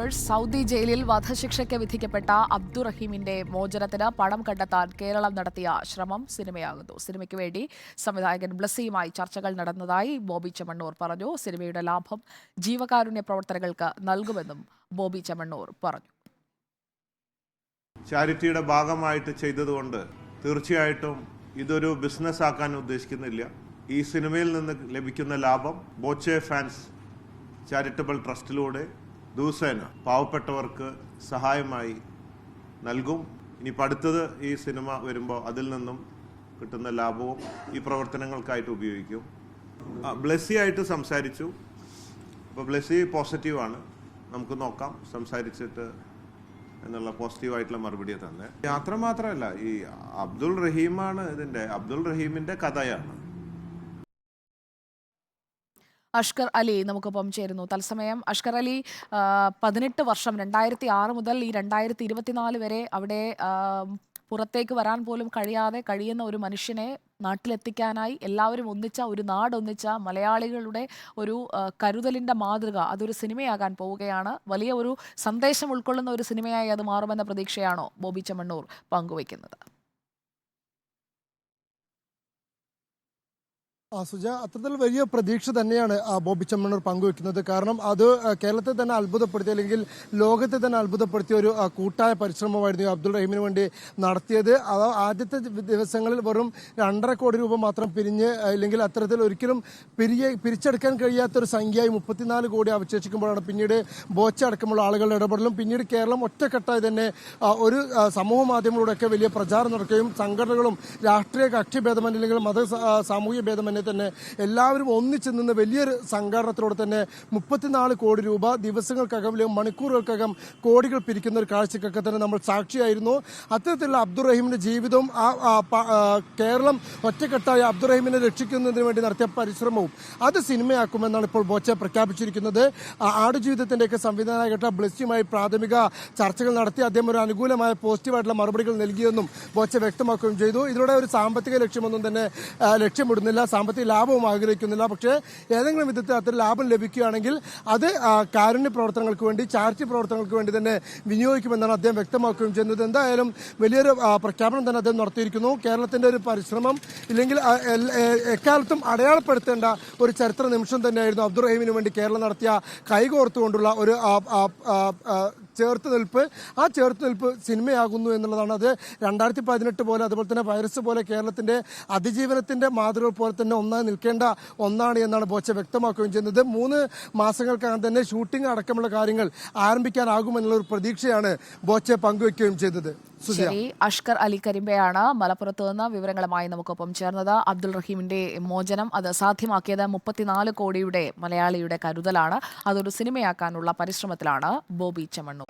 Viewers Saudi ജയിലിൽ വധശിക്ഷയ്ക്ക് വിധിക്കപ്പെട്ട അബ്ദുറഹീമിന്റെ മോചനത്തിന് പണം കണ്ടെത്താൻ കേരളം നടത്തിയ ശ്രമം സിനിമയാകുന്നു. സിനിമയ്ക്ക് വേണ്ടി സംവിധായകൻ ബ്ലസ്സിയുമായി ചർച്ചകൾ നടന്നതായി ബോബി ചെമ്മണ്ണൂർ പറഞ്ഞു. സിനിമയുടെ ലാഭം ജീവകാരുണ്യ പ്രവർത്തനങ്ങൾക്ക് നൽകുമെന്നും ബോബി ചെമ്മണ്ണൂർ പറഞ്ഞു. ചാരിറ്റിയുടെ ഭാഗമായിട്ട് ചെയ്തതുകൊണ്ട് തീർച്ചയായിട്ടും ഇതൊരു ബിസിനസ് ആക്കാൻ ഉദ്ദേശിക്കുന്നില്ല. ഈ സിനിമയിൽ നിന്ന് ലഭിക്കുന്ന ലാഭം ബോച്ചെ ഫാൻസ് ചാരിറ്റബിൾ ട്രസ്റ്റിലൂടെ ദിവസേന പാവപ്പെട്ടവർക്ക് സഹായമായി നൽകും. ഇനിയിപ്പോൾ അടുത്തത് ഈ സിനിമ വരുമ്പോൾ അതിൽ നിന്നും കിട്ടുന്ന ലാഭവും ഈ പ്രവർത്തനങ്ങൾക്കായിട്ട് ഉപയോഗിക്കും. ബ്ലെസ്സി ആയിട്ട് സംസാരിച്ചു. അപ്പോൾ ബ്ലെസ്സി പോസിറ്റീവാണ്. നമുക്ക് നോക്കാം സംസാരിച്ചിട്ട് എന്നുള്ള പോസിറ്റീവായിട്ടുള്ള മറുപടി തന്നെ. യാത്ര മാത്രമല്ല ഈ അബ്ദുൾ റഹീമാണ് ഇതിന്റെ അബ്ദുൾ റഹീമിന്റെ കഥയാണ്. അഷ്കർ അലി നമുക്കൊപ്പം ചേരുന്നു. തത്സമയം അഷ്കർ അലി പതിനെട്ട് വർഷം രണ്ടായിരത്തി ആറ് മുതൽ ഈ രണ്ടായിരത്തി ഇരുപത്തിനാല് വരെ അവിടെ പുറത്തേക്ക് വരാൻ പോലും കഴിയാതെ കഴിയുന്ന ഒരു മനുഷ്യനെ നാട്ടിലെത്തിക്കാനായി എല്ലാവരും ഒന്നിച്ച ഒരു നാടൊന്നിച്ച മലയാളികളുടെ ഒരു കരുതലിന്റെ മാതൃക അതൊരു സിനിമയാകാൻ പോവുകയാണ്. വലിയ ഒരു സന്ദേശം ഉൾക്കൊള്ളുന്ന ഒരു സിനിമയായി അത് മാറുമെന്ന പ്രതീക്ഷയാണോ ബോബി ചെമ്മണ്ണൂർ പങ്കുവയ്ക്കുന്നത്? ആ സുജ അത്തരത്തിൽ വലിയ പ്രതീക്ഷ തന്നെയാണ് ബോബി ചെമ്മണ്ണൂർ പങ്കുവെക്കുന്നത്. കാരണം അത് കേരളത്തെ തന്നെ അത്ഭുതപ്പെടുത്തിയ അല്ലെങ്കിൽ ലോകത്തെ തന്നെ അത്ഭുതപ്പെടുത്തിയ ഒരു കൂട്ടായ പരിശ്രമമായിരുന്നു അബ്ദുൾ റഹീമിന് വേണ്ടി നടത്തിയത്. ആദ്യത്തെ ദിവസങ്ങളിൽ വെറും രണ്ടര കോടി രൂപ മാത്രം പിരിഞ്ഞ് അല്ലെങ്കിൽ അത്തരത്തിൽ ഒരിക്കലും പിരിയെ പിരിച്ചെടുക്കാൻ കഴിയാത്ത ഒരു സംഖ്യയായി മുപ്പത്തിനാല് കോടി അവശേഷിക്കുമ്പോഴാണ് പിന്നീട് ബോച്ച അടക്കമുള്ള ആളുകളുടെ ഇടപെടലും. പിന്നീട് കേരളം ഒറ്റക്കെട്ടായി തന്നെ ഒരു സമൂഹ മാധ്യമങ്ങളിലൂടെയൊക്കെ വലിയ പ്രചാരണം നടക്കുകയും സംഘടനകളും രാഷ്ട്രീയ കക്ഷി ഭേദമന്യേ അല്ലെങ്കിൽ മത സാമൂഹിക ആ, ഭേദമന്യേ തന്നെ എല്ലാവരും ഒന്നിച്ചു നിന്ന് വലിയൊരു സംഘടനത്തിലൂടെ തന്നെ മുപ്പത്തിനാല് കോടി രൂപ ദിവസങ്ങൾക്കകം അല്ലെങ്കിൽ മണിക്കൂറുകൾക്കകം കോടികൾ പിരിക്കുന്ന ഒരു കാഴ്ചക്കൊക്കെ തന്നെ നമ്മൾ സാക്ഷിയായിരുന്നു. അത്തരത്തിലുള്ള അബ്ദുറഹീമിന്റെ ജീവിതവും ആ കേരളം ഒറ്റക്കെട്ടായി അബ്ദുറഹീമിനെ രക്ഷിക്കുന്നതിന് വേണ്ടി നടത്തിയ പരിശ്രമവും അത് സിനിമയാക്കുമെന്നാണ് ഇപ്പോൾ ബോച്ച പ്രഖ്യാപിച്ചിരിക്കുന്നത്. ആടുജീവിതത്തിന്റെയൊക്കെ സംവിധാനമായിട്ട് ബ്ലസ്സിയുമായി പ്രാഥമിക ചർച്ചകൾ നടത്തി അദ്ദേഹം ഒരു അനുകൂലമായ പോസിറ്റീവായിട്ടുള്ള മറുപടികൾ നൽകിയെന്നും ബോച്ച വ്യക്തമാക്കുകയും ചെയ്തു. ഇതിലൂടെ ഒരു സാമ്പത്തിക ലക്ഷ്യമൊന്നും തന്നെ ലക്ഷ്യമിടുന്നില്ല. സാമ്പത്തിക ലാഭവും ആഗ്രഹിക്കുന്നില്ല. പക്ഷേ ഏതെങ്കിലും വിധത്തിൽ അത്തരം ലാഭം ലഭിക്കുകയാണെങ്കിൽ അത് കാരുണ്യ പ്രവർത്തനങ്ങൾക്ക് വേണ്ടി ചാരിറ്റി പ്രവർത്തനങ്ങൾക്ക് വേണ്ടി തന്നെ വിനിയോഗിക്കുമെന്നാണ് അദ്ദേഹം വ്യക്തമാക്കുകയും ചെയ്യുന്നത്. എന്തായാലും വലിയൊരു പ്രഖ്യാപനം തന്നെ അദ്ദേഹം നടത്തിയിരിക്കുന്നു. കേരളത്തിന്റെ ഒരു പരിശ്രമം ഇല്ലെങ്കിൽ എക്കാലത്തും അടയാളപ്പെടുത്തേണ്ട ഒരു ചരിത്ര നിമിഷം തന്നെയായിരുന്നു അബ്ദുറഹീമിന് വേണ്ടി കേരളം നടത്തിയ കൈകോർത്തുകൊണ്ടുള്ള ഒരു ചേർത്ത് നിൽപ്പ് ആ ചേർത്ത് നിൽപ്പ് സിനിമയാകുന്നു എന്നുള്ളതാണ് അത് രണ്ടായിരത്തി പതിനെട്ട് പോലെ അതുപോലെ തന്നെ വൈറസ് പോലെ കേരളത്തിന്റെ അതിജീവനത്തിന്റെ മാതൃക പോലെ തന്നെ ഒന്നായി നിൽക്കേണ്ട ഒന്നാണ് എന്നാണ് ബോച്ച വ്യക്തമാക്കുകയും ചെയ്യുന്നത്. മൂന്ന് മാസങ്ങൾക്കകം തന്നെ ഷൂട്ടിംഗ് അടക്കമുള്ള കാര്യങ്ങൾ ആരംഭിക്കാനാകുമെന്നുള്ള ഒരു പ്രതീക്ഷയാണ് ബോച്ച പങ്കുവെക്കുകയും ചെയ്തത്. ശരി അഷ്കർ അലി കരിമ്പയാണ് മലപ്പുറത്ത് നിന്ന് വിവരങ്ങളുമായി നമുക്കൊപ്പം ചേർന്നത്. അബ്ദുൾ റഹീമിന്റെ മോചനം അത് സാധ്യമാക്കിയത് മുപ്പത്തിനാല് കോടിയുടെ മലയാളിയുടെ കരുതലാണ്. അതൊരു സിനിമയാക്കാനുള്ള പരിശ്രമത്തിലാണ് ബോബി ചെമ്മണ്ണൂർ.